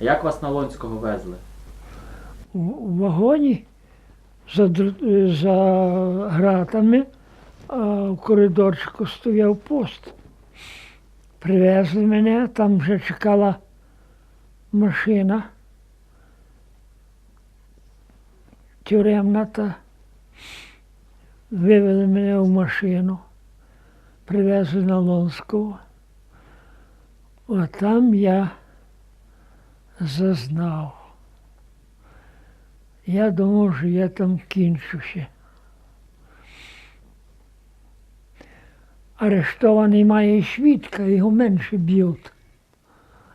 А як вас на Лонського везли? в вагоні за, е, за гратами, а в коридорчику стояв пост. Привезли мене, там вже чекала машина. Тюремна та вивели мене в машину, привезли на Лонського. От там я зазнав. Я думав, що я там кінчу ще. Арештований має свідка, його менше б'ють.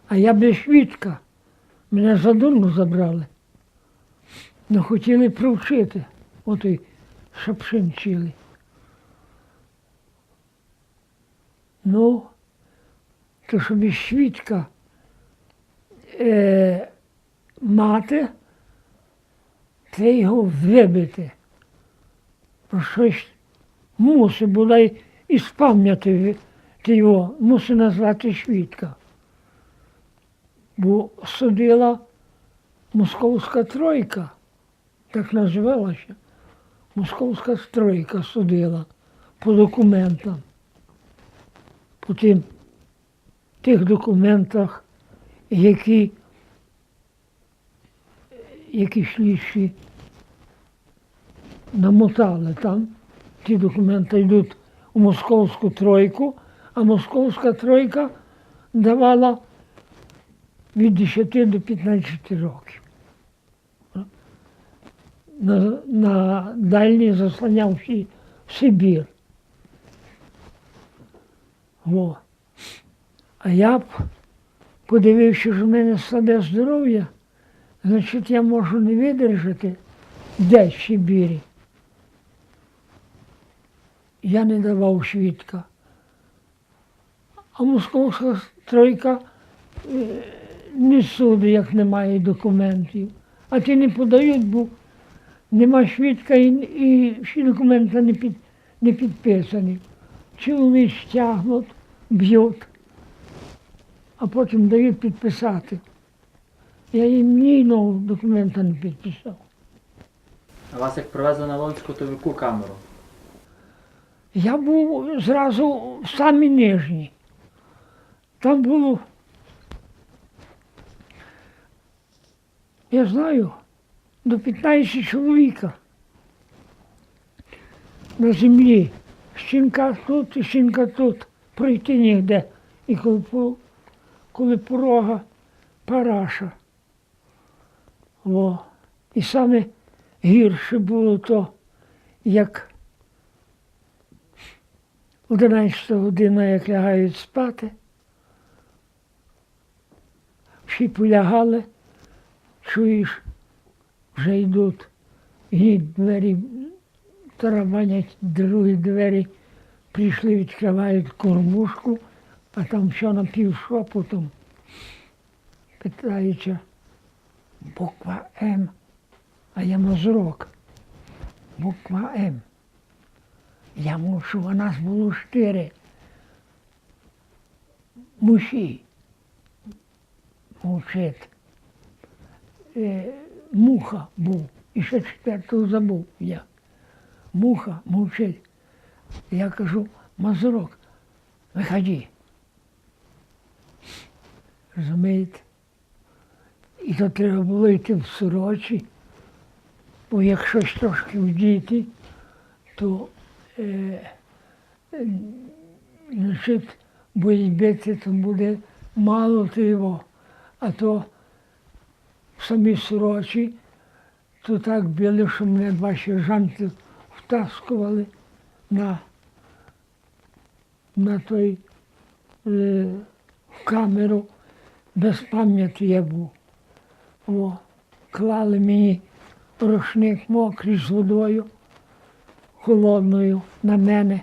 А я без свідка. Мене за дурно забрали. Не хотіли провчити. От і шапшин вчили. Ну, то що без свідка е, мати, треба його вибити. Бо щось мусить було й і спам'яти його, мусить назвати свідка. Бо судила московська тройка, так називалася. Московська тройка судила по документам. По тим тих документах, які які слідчі намотали там. Ті документи йдуть у московську тройку, а московська тройка давала від 10 до 15 років. На, на дальній заслоняв всі Сибір. О. А я б подивився, що в мене слабе здоров'я, значить я можу не видержати десь в Сибірі. Я не давав свідка. А московська тройка е, не суди, як немає документів. А ті не подають, бо нема свідка і, і всі документи не, під, не підписані. Чоловік стягнуть, б'ють, а потім дають підписати. Я їм ні одного документа не підписав. А вас як привезли на Лонську, то в яку камеру? Я був зразу в самій нижній. Там було, я знаю, до 15 чоловіка на землі. Щінка тут і щінка тут. Пройти ніде. І коли, коли порога параша. О. І саме гірше було то, як 11 година, як лягають спати. Всі полягали, чуєш, вже йдуть, і двері тарабанять, другі двері, прийшли, відкривають кормушку, а там все напівшепотом. Питається, буква М, а я мазурок. Буква М. Я мушу, а нас було чотири. Муші. Мовчить. Е, муха був. І ще четвертого забув я. Муха мовчить. Я кажу, Мазурок, виходи. Розумієте? І то треба було йти в сорочі, бо як щось трошки вдіти, то е, е, значить, будуть бити, то буде мало його. А то в самій сорочі, то так били, що мене два сержанти втаскували на, на той е, камеру. Без пам'яті я був. О, клали мені рушник мокрий з водою холодною на мене.